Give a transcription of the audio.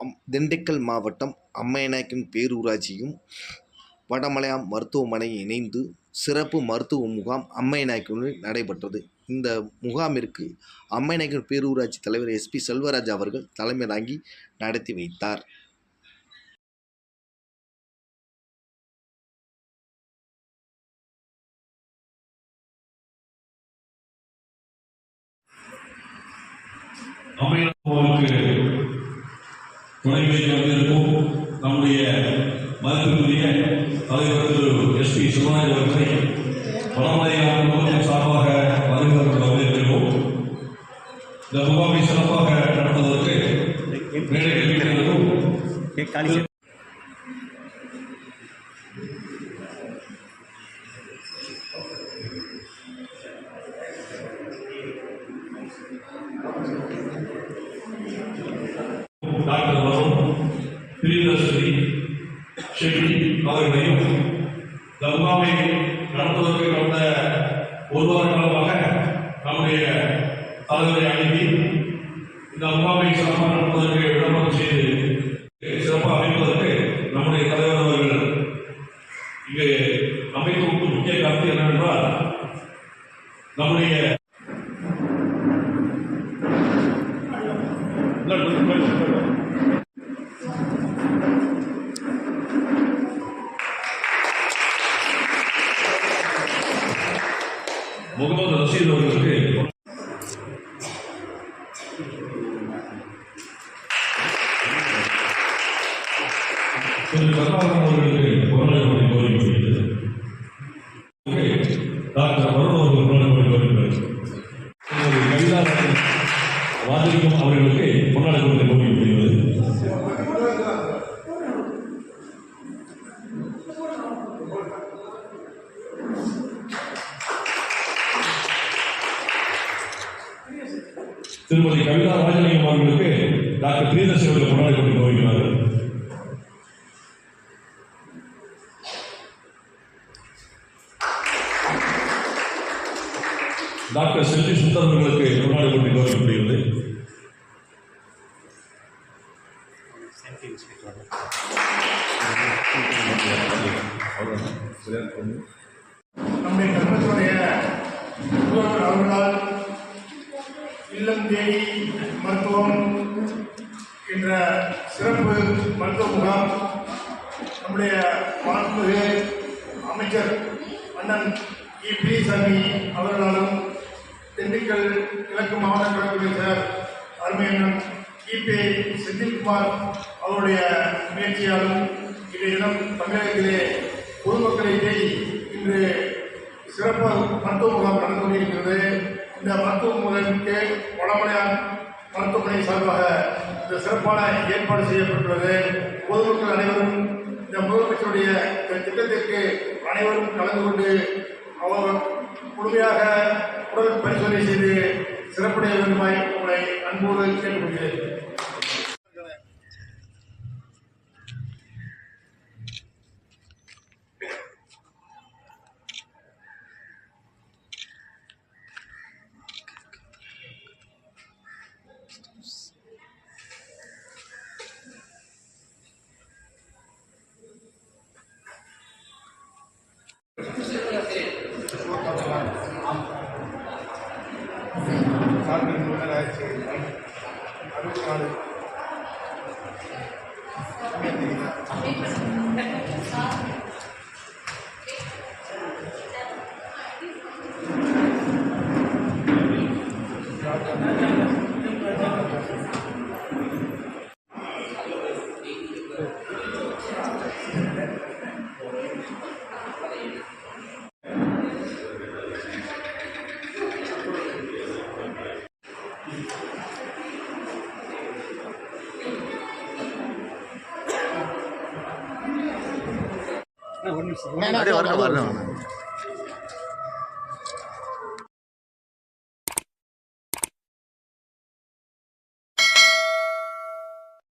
அம் திண்டுக்கல் மாவட்டம் அம்மையநாயக்கன் பேரூராட்சியும் வடமலையாம் மருத்துவமனை இணைந்து சிறப்பு மருத்துவ முகாம் அம்மையநாயக்கனில் நடைபெற்றது. இந்த முகாமிற்கு அம்மையநாயக்கன் பேரூராட்சி தலைவர் எஸ்பி செல்வராஜ் அவர்கள் தலைமை தாங்கி நடத்தி வைத்தார். அம்மையாருக்கு துணை வைத்து வந்திருக்கும். நம்முடைய மதிப்பிற்குரிய தலைவர் திரு எஸ் பி சிவராஜ் அவர்களை முகத்தின் சார்பாக வரவேற்று வந்திருக்கிறோம் இந்த முகாமை சிறப்பாக நடத்துவதற்கு மேடையில் டாக்டர் வரும் பிரியதர்ஷினி ஷெட்டி அவர்களையும் இந்த நடத்துவதற்கு கடந்த ஒரு வார காலமாக நம்முடைய தலைவரை அணுகி இந்த அம்மாவை சிறப்பாக நடத்துவதற்கு விளம்பரம் செய்து சிறப்பாக அமைப்பதற்கு நம்முடைய தலைவர் அவர்கள் இங்கு அமைப்பு முக்கிய கருத்து என்னவென்றால் நம்முடைய முகமது ரஷீத் அவர்களுக்கு திரு கருணாகரன் அவர்களுக்கு திருமதி கவிதா ராஜலிங்கம் அவர்களுக்கு டாக்டர் பிரியதர்ஷி அவர்கள் கொண்டாடி கொண்டு போகிறார்கள் டாக்டர் செல்வி சுந்தர் அவர்களுக்கு கொண்டாடி கொண்டு கௌரவிக்கப்படுகிறது நம்முடைய முதல்வர் அவர்களால் இல்லம் தேடி மருத்துவம் என்ற சிறப்பு மருத்துவ முகாம் நம்முடைய மாண்புமிகு அமைச்சர் அண்ணன் இ. பிரிசாமி அவர்களாலும் திண்டுக்கல் கிழக்கு மாவட்ட கழகத்துடைய சார் அருமையண்ணன் இபே செந்தில்குமார் அவருடைய முயற்சியாலும் இவையிடம் தமிழகத்திலே பொதுமக்களை தேடி இன்று சிறப்பு மருத்துவ முகாம் நடந்து கொண்டிருக்கிறது. இந்த மருத்துவ முகாமிற்கு வடமலையார் மருத்துவமனை சார்பாக இந்த சிறப்பான ஏற்பாடு செய்யப்பட்டுள்ளது. பொதுமக்கள் அனைவரும் இந்த முதலமைச்சருடைய இந்த திட்டத்திற்கு அனைவரும் கலந்து கொண்டு அவர் முழுமையாக உடல் பரிசோதனை செய்து சிறப்புடைய வேண்டுமாய் உங்களை அன்போடு கேட்டுக்கொள்கிறேன். சார்பின் முன்னர் ஆட்சி அறுபத்தி വരണം വരണം വരണം